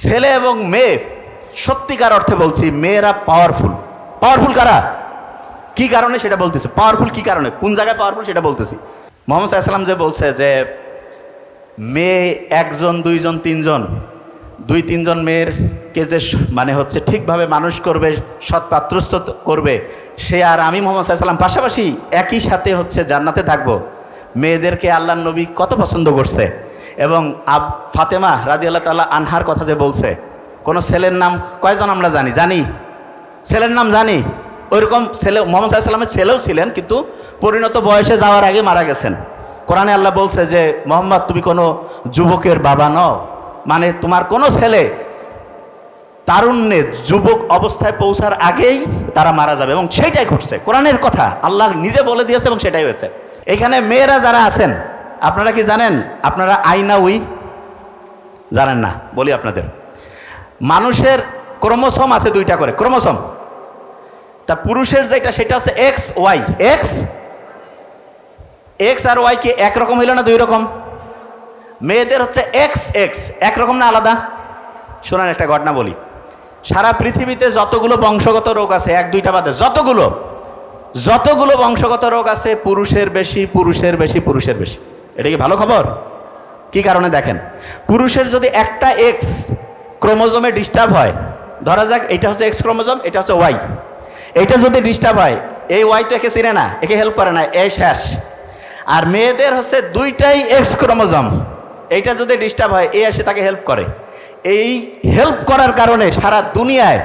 ছেলে এবং মেয়ে, সত্যিকার অর্থে বলছি মেয়েরা পাওয়ারফুল পাওয়ারফুল কারা? কি কারণে সেটা বলতেছে? পাওয়ারফুল কি কারণে? কোন জায়গায় পাওয়ারফুল সেটা বলতেছি? মোহাম্মদ সাল্লাম যে বলছে যে, মেয়ে একজন, দুইজন, তিনজন, দুই, তিনজন মেয়েরকে যে মানে হচ্ছে ঠিকভাবে মানুষ করবে, সৎ পাত্রস্থ করবে, সে আর আমি মোহাম্মদ সাল্লাম পাশাপাশি একই সাথে হচ্ছে জান্নাতে থাকব। মেয়েদেরকে আল্লাহ নবী কত পছন্দ করছে? এবং আব ফাতেমা রাদি আল্লাহ তাল্লাহ আনহার কথা যে বলছে, কোনো ছেলের নাম কয়জন আমরা জানি? জানি। ছেলের নাম জানি। ওইরকম ছেলে, মোহাম্মদ সাল্লামের ছেলেও ছিলেন, কিন্তু পরিণত বয়সে যাওয়ার আগে মারা গেছেন। কোরআনে আল্লাহ বলছে যে, মোহাম্মদ, তুমি কোনো যুবকের বাবা নও। মানে তোমার কোনো ছেলে তারুণ্যে যুবক অবস্থায় পৌঁছার আগেই তারা মারা যাবে এবং সেটাই ঘটছে। কোরআনের কথা আল্লাহ নিজে বলে দিয়েছে এবং সেটাই হয়েছে। এখানে মেয়েরা যারা আছেন আপনারা কি জানেন? আপনারা আইনা উই জানেন না, বলি আপনাদের। মানুষের ক্রোমোসোম আছে দুইটা করে, ক্রোমোসোম। তা পুরুষের যেটা, সেটা হচ্ছে এক্স, ওয়াই। এক্স? এক্স আর ওয়াই কি একরকম হইল না দুই রকম মেয়েদের হচ্ছে এক্স এক্স। একরকম না আলাদা? শোনান একটা ঘটনা বলি। সারা পৃথিবীতে যতগুলো বংশগত রোগ আছে, এক, দুইটা বাদে, যতগুলো যতগুলো বংশগত রোগ আছে, পুরুষের বেশি পুরুষের বেশি পুরুষের বেশি। এটা কি ভালো খবর? কি কারণে দেখেন? পুরুষের যদি একটা এক্স ক্রোমোজোমে ডিস্টার্ব হয়, ধরা যাক এটা হচ্ছে এক্স ক্রোমোজোম, এটা হচ্ছে ওয়াই এটা যদি ডিস্টার্ব হয়, এই ওয়াই তো একে চিনে না, একে হেল্প করে না এ শেষ। আর মেয়েদের হচ্ছে দুইটাই এক্স ক্রোমোজোম। এইটা যদি ডিস্টার্ব হয় এ এসে তাকে হেল্প করে। এই হেল্প করার কারণে সারা দুনিয়ায়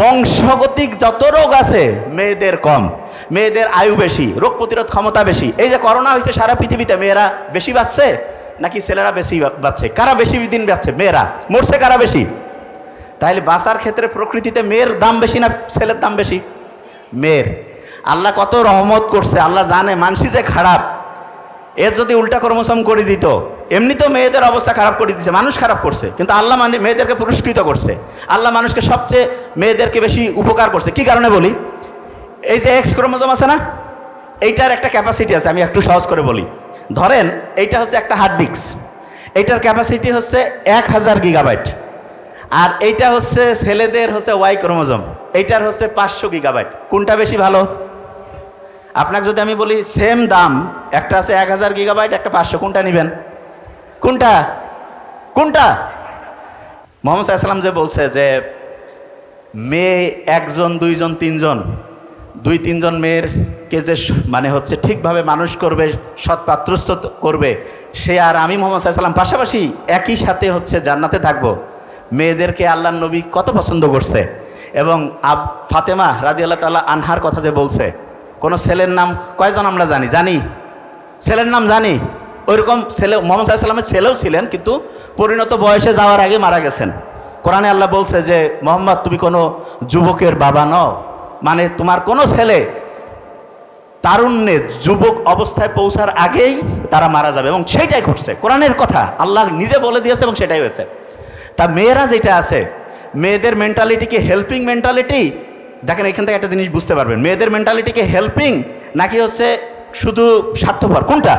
বংশগতিক যত রোগ আছে, মেয়েদের কম। মেয়েদের আয়ু বেশি, রোগ প্রতিরোধ ক্ষমতা বেশি। এই যে করোনা হয়েছে সারা পৃথিবীতে, মেয়েরা বেশি বাঁচছে নাকি ছেলেরা বেশি বাঁচছে? কারা বেশি দিন বাঁচছে? মেয়েরা। মরছে কারা বেশি? তাহলে বাঁচার ক্ষেত্রে প্রকৃতিতে মেয়ের দাম বেশি না ছেলের দাম বেশি? মেয়ের। আল্লাহ কত রহমত করছে, আল্লাহ জানে, মানসি যে খারাপ, এর যদি উল্টা কর্মসম করে দিত, এমনি তো মেয়েদের অবস্থা খারাপ করে দিচ্ছে মানুষ খারাপ করছে। কিন্তু আল্লাহ মানে মেয়েদেরকে পুরস্কৃত করছে। আল্লাহ মানুষকে সবচেয়ে মেয়েদেরকে বেশি উপকার করছে। কি কারণে বলি? এই যে এক্স ক্রোমোজোম আছে না, এইটার একটা ক্যাপাসিটি আছে, আমি একটু সহজ করে বলি। ধরেন, এইটা হচ্ছে একটা হার্ড ডিস্ক এইটার ক্যাপাসিটি হচ্ছে এক হাজার গিগাবাইট আর এইটা হচ্ছে ছেলেদের হচ্ছে ওয়াই ক্রোমোজোম। এইটার হচ্ছে পাঁচশো গিগাবাইট কোনটা বেশি ভালো? আপনাকে যদি আমি বলি সেম দাম, একটা আছে এক হাজার গিগাবাইট একটা পাঁচশো, কোনটা নেবেন? কোনটা? কোনটা? মোহাম্মদ সাল্লাম যে বলছে যে, মেয়ে একজন, দুইজন, তিনজন দুই, তিনজন মেয়েরকে যে মানে হচ্ছে ঠিকভাবে মানুষ করবে, সৎ পাত্রস্থ করবে, সে আর আমি মোহাম্মদ সাল্লাম পাশাপাশি একই সাথে হচ্ছে জান্নাতে থাকব। মেয়েদেরকে আল্লাহ নবী কত পছন্দ করছে। এবং আব ফাতেমা রাদি আল্লাহ তাল্লাহ আনহার কথা যে বলছে, কোনো ছেলের নাম কয়জন আমরা জানি? জানি। ছেলের নাম জানি। ওইরকম ছেলে মোহাম্মদ সাল্লামের ছেলেও ছিলেন, কিন্তু পরিণত বয়সে যাওয়ার আগে মারা গেছেন। কোরআনে আল্লাহ বলছে যে, মোহাম্মদ, তুমি কোনো যুবকের বাবা নও। মানে তোমার কোনো ছেলে তারুণ্যে যুবক অবস্থায় পৌঁছার আগেই তারা মারা যাবে এবং সেটাই ঘটছে। কোরআনের কথা আল্লাহ নিজে বলে দিয়েছে এবং সেটাই হয়েছে। তা মেয়েরা যেটা আছে, মেয়েদের মেন্টালিটি কি হেল্পিং মেন্টালিটি দেখেন এখান থেকে একটা জিনিস বুঝতে পারবেন। মেয়েদের মেন্টালিটিকে হেল্পিং নাকি হচ্ছে শুধু স্বার্থপর? কোনটা?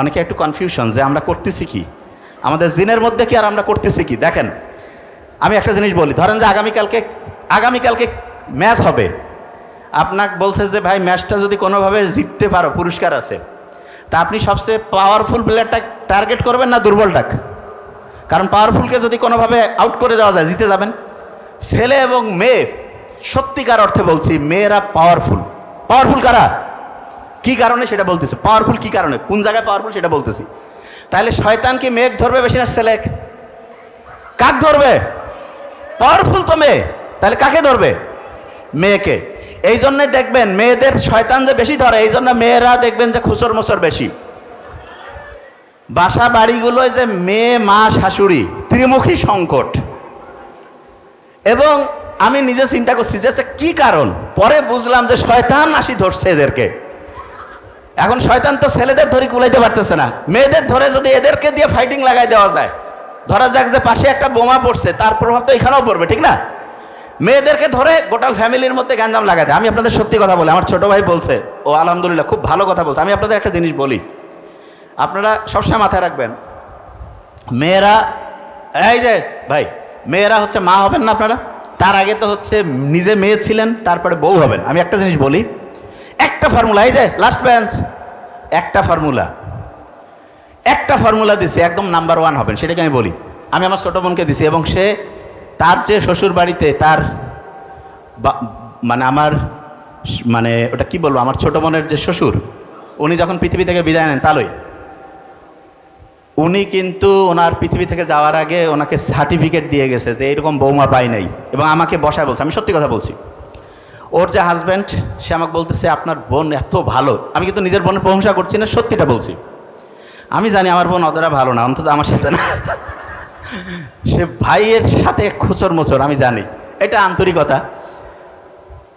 অনেকে একটু কনফিউশন যে আমরা করতেছি কি? আমাদের জিনের মধ্যে কি আর আমরা করতেছি কি? দেখেন, আমি একটা জিনিস বলি। ধরেন যে আগামীকালকে আগামীকালকে ম্যাচ হবে। আপনাকে বলছে যে, ভাই, ম্যাচটা যদি কোনোভাবে জিততে পারো, পুরস্কার আছে, তা আপনি সবচেয়ে পাওয়ারফুল প্লেয়ারটা টার্গেট করবেন না দুর্বলটাকে? কারণ পাওয়ারফুলকে যদি কোনোভাবে আউট করে দেওয়া যায়, জিতে যাবেন। ছেলে এবং মেয়ে, সত্যিকার অর্থে বলছি, মেয়েরা পাওয়ারফুল পাওয়ারফুল কারা? কি কারণে সেটা বলতেছে? পাওয়ারফুল কি কারণে? কোন জায়গায় পাওয়ারফুল সেটা বলতেছি? তাহলে শয়তান কি মেঘ ধরবে বেশি না ছেলে? কাক ধরবে? পাওয়ারফুল তো মেয়ে। তাহলে কাকে ধরবে? মেয়েকে। এই জন্যে দেখবেন মেয়েদের শয়তান যে বেশি ধরে এই জন্য মেয়েরা দেখবেন যে খুচর মুসর বেশি। বাসা বাড়িগুলোয় যে মেয়ে, মা, শাশুড়ি, ত্রিমুখী সংকট। এবং আমি নিজে চিন্তা করছি যে কি কারণ? পরে বুঝলাম যে শয়তান আসি ধরছে এদেরকে। এখন শয়তান তো ছেলেদের ধরে কুলাইতে পারতেছে না। মেয়েদের ধরে যদি এদেরকে দিয়ে ফাইটিং লাগাই দেওয়া যায়, ধরা যাক যে পাশে একটা বোমা পড়ছে, তার প্রভাব তো এখানেও পড়বে, ঠিক না? মেয়েদেরকে ধরে গোটাল ফ্যামিলির মধ্যে গ্যাঞ্জাম লাগাতে। আমি আপনাদের সত্যি কথা বলি, আমার ছোট ভাই বলছে, ও আলহামদুলিল্লাহ খুব ভালো কথা বলছে। আমি আপনাদের একটা জিনিস বলি, আপনারা সবসময় মাথায় রাখবেন, মেয়েরা, এই যে ভাই, মেয়েরা হচ্ছে মা হবেন না আপনারা? তার আগে তো হচ্ছে নিজে মেয়ে ছিলেন, তারপরে বউ হবেন। আমি একটা জিনিস বলি, একটা ফর্মুলা এই যে লাস্ট বেঞ্চ একটা ফর্মুলা একটা ফর্মুলা দিছি, একদম নাম্বার ওয়ান হবেন, সেটাকে আমি বলি। আমি আমার ছোটো বোনকে দিছি এবং সে তার যে শ্বশুর বাড়িতে তার মানে আমার মানে ওটা কি বলব, আমার ছোটো বোনের যে শ্বশুর, উনি যখন পৃথিবী থেকে বিদায় নেন তালই, উনি কিন্তু ওনার পৃথিবী থেকে যাওয়ার আগে ওনাকে সার্টিফিকেট দিয়ে গেছে যে এরকম বৌমা পাই নাই এবং আমাকে বসায় বলছে, আমি সত্যি কথা বলছি। ওর যে হাজব্যান্ড সে আমাকে বলতেছে, আপনার বোন এত ভালো। আমি কিন্তু নিজের বোনের প্রশংসা করছি না, সত্যিটা বলছি। আমি জানি আমার বোন অতটা ভালো না, অন্তত আমার সাথে না। সে ভাইয়ের সাথে খুচর মোচর, আমি জানি। এটা আন্তরিকতা।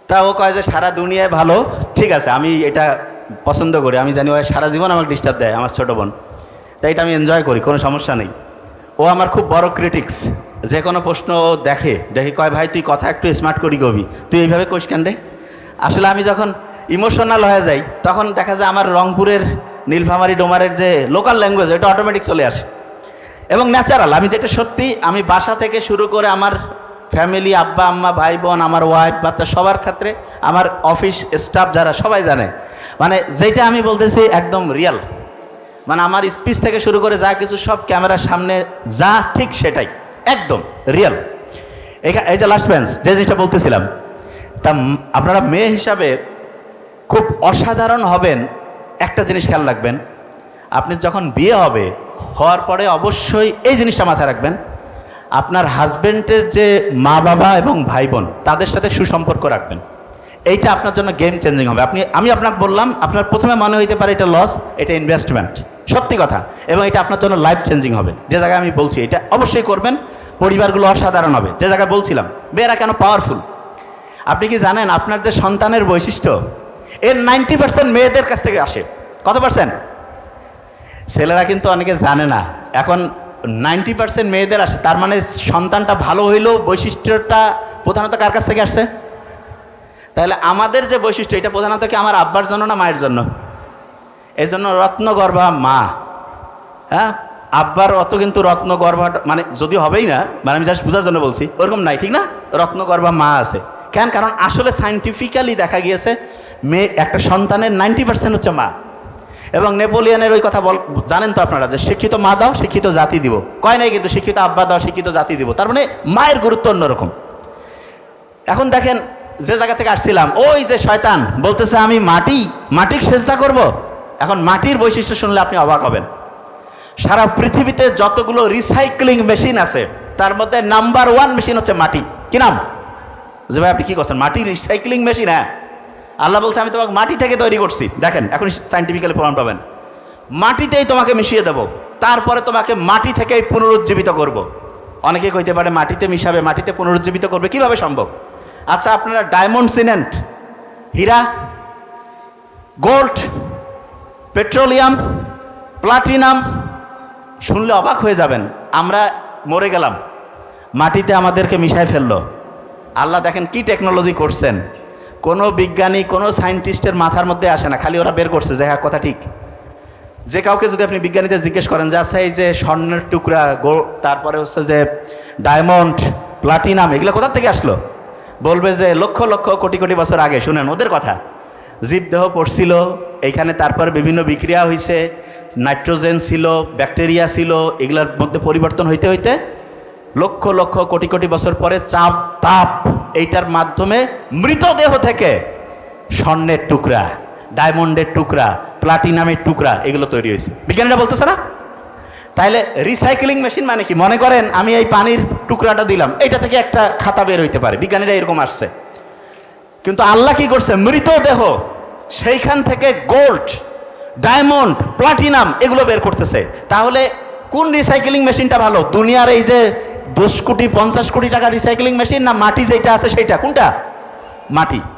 তা ও কয় যে, সারা দুনিয়ায় ভালো, ঠিক আছে, আমি এটা পছন্দ করি। আমি জানি ও সারা জীবন আমাকে ডিস্টার্ব দেয়, আমার ছোটো বোন। তাই এটা আমি এনজয় করি, কোনো সমস্যা নেই। ও আমার খুব বড় ক্রিটিক্স যে কোনো প্রশ্ন ও দেখে দেখে কয়, ভাই, তুই কথা একটু স্মার্ট করি কবি। তুই এইভাবে কোষ কেন রে? আসলে আমি যখন ইমোশনাল হয়ে যাই, তখন দেখা যায় আমার রংপুরের নীলফামারি ডোমারের যে লোকাল ল্যাঙ্গুয়েজ ওটা অটোমেটিক চলে আসে। এবং ন্যাচারাল আমি যেটা সত্যি, আমি বাসা থেকে শুরু করে আমার ফ্যামিলি আব্বা, আম্মা, ভাই, বোন, আমার ওয়াইফ বাচ্চা সবার ক্ষেত্রে, আমার অফিস স্টাফ যারা, সবাই জানে। মানে যেটা আমি বলতেছি একদম রিয়াল মানে আমার স্পিচ থেকে শুরু করে যা কিছু সব ক্যামেরার সামনে, যা ঠিক সেটাই। একদম রিয়েল এই যে লাস্ট বেঞ্চ যে জিনিসটা বলতেছিলাম, তা আপনারা মেয়ে হিসাবে খুব অসাধারণ হবেন। একটা জিনিস খেয়াল রাখবেন, আপনি যখন বিয়ে হবে হওয়ার পরে অবশ্যই এই জিনিসটা মাথায় রাখবেন, আপনার হাজব্যান্ডের যে মা বাবা এবং ভাই বোন, তাদের সাথে সুসম্পর্ক রাখবেন। এইটা আপনার জন্য গেম চেঞ্জিং হবে। আপনি, আমি আপনাকে বললাম, আপনার প্রথমে মনে হইতে পারে এটা লস এটা ইনভেস্টমেন্ট সত্যি কথা। এবং এটা আপনার জন্য লাইফ চেঞ্জিং হবে। যে জায়গায় আমি বলছি, এটা অবশ্যই করবেন, পরিবারগুলো অসাধারণ হবে। যে জায়গায় বলছিলাম, মেয়েরা কেন পাওয়ারফুল আপনি কি জানেন, আপনার যে সন্তানের বৈশিষ্ট্য, এর নাইনটি পার্সেন্ট মেয়েদের কাছ থেকে আসে। কত পার্সেন্ট ছেলেরা কিন্তু অনেকে জানে না। এখন নাইনটি পার্সেন্ট মেয়েদের আসে, তার মানে সন্তানটা ভালো হইলেও বৈশিষ্ট্যটা প্রধানত কার কাছ থেকে আসছে তাহলে আমাদের যে বৈশিষ্ট্য, এটা প্রধানত কি আমার আব্বার জন্য না মায়ের জন্য? এই জন্য রত্নগর্ভা মা। হ্যাঁ? আব্বার অত কিন্তু রত্নগর্ভা মানে যদি হবেই না মানে আমি জাস্ট বোঝার জন্য বলছি, ওরকম নাই, ঠিক না? রত্নগর্ভা মা আছে। কেন? কারণ আসলে সাইন্টিফিক্যালি দেখা গিয়েছে, মেয়ে, একটা সন্তানের নাইনটি পার্সেন্ট হচ্ছে মা। এবং নেপোলিয়ানের ওই কথা বল জানেন তো আপনারা যে শিক্ষিত মা দাও, শিক্ষিত জাতি দিব। কয় নাই কিন্তু শিক্ষিত আব্বা দাও, শিক্ষিত জাতি দিব। তার মানে মায়ের গুরুত্ব অন্যরকম। এখন দেখেন, যে জায়গা থেকে আসছিলাম, ওই যে শয়তান বলতেছে, আমি মাটি, মাটির সেজদা করব। এখন মাটির বৈশিষ্ট্য শুনলে আপনি অবাক হবেন। সারা পৃথিবীতে যতগুলো রিসাইক্লিং মেশিন আছে, তার মধ্যে নাম্বার ওয়ান মেশিন হচ্ছে মাটি। কি নাম? যে ভাই আপনি কী করছেন? মাটি রিসাইক্লিং মেশিন হ্যাঁ। আল্লাহ বলছে, আমি তোমাকে মাটি থেকে তৈরি করছি। দেখেন, এখন সাইন্টিফিক্যালি প্রমাণ পাবেন। মাটিতেই তোমাকে মিশিয়ে দেব, তারপরে তোমাকে মাটি থেকেই পুনরুজ্জীবিত করব। অনেকে কইতে পারে, মাটিতে মিশাবে, মাটিতে পুনরুজ্জীবিত করবে, কীভাবে সম্ভব? আচ্ছা আপনারা ডায়মন্ড সিমেন্ট, হীরা, গোল্ড, পেট্রোলিয়াম, প্লাটিনাম শুনলে অবাক হয়ে যাবেন, আমরা মরে গেলাম। মাটিতে আমাদেরকে মিশায় ফেলল। আল্লাহ দেখেন কি টেকনোলজি করছেন। কোনো বিজ্ঞানী, কোনো সায়েন্টিস্টের মাথার মধ্যে আসে না, খালি ওরা বের করছে যে হ্যাঁ কথা ঠিক। যে কাউকে যদি আপনি বিজ্ঞানীদের জিজ্ঞেস করেন যে আচ্ছা এই যে স্বর্ণের টুকরা গো তারপরে হচ্ছে যে ডায়মন্ড, প্লাটিনাম, এগুলো কোথা থেকে আসলো? বলবে যে লক্ষ লক্ষ, কোটি কোটি বছর আগে, শুনেন, ওদের কথা। জীবদেহ পড়ছিল, এইখানে তারপরে বিভিন্ন বিক্রিয়া হয়েছে নাইট্রোজেন ছিল, ব্যাকটেরিয়া ছিল, এগুলোর মধ্যে পরিবর্তন হইতে হইতে লক্ষ লক্ষ, কোটি কোটি বছর পরে চাপ, তাপ, এইটার মাধ্যমে মৃতদেহ থেকে স্বর্ণের টুকরা, ডায়মন্ডের টুকরা, প্লাটিনামের টুকরা এগুলো তৈরি হয়েছে। বিজ্ঞানীরা বলতেছে না? তাইলে রিসাইক্লিং মেশিন মানে কি? মনে করেন আমি এই পানির টুকরাটা দিলাম এটা থেকে একটা খাতা বের হইতে পারে। বিজ্ঞানীরা এরকম আসছে। কিন্তু আল্লাহ কি করছে? মৃতদেহ সেইখান থেকে গোল্ড ডায়মন্ড প্লাটিনাম এগুলো বের করতেছে। তাহলে কোন রিসাইক্লিং মেশিনটা ভালো? দুনিয়ার এই যে দশ কোটি পঞ্চাশ কোটি টাকা রিসাইক্লিং মেশিন না মাটি যেটা আছে সেটা? কোনটা? মাটি।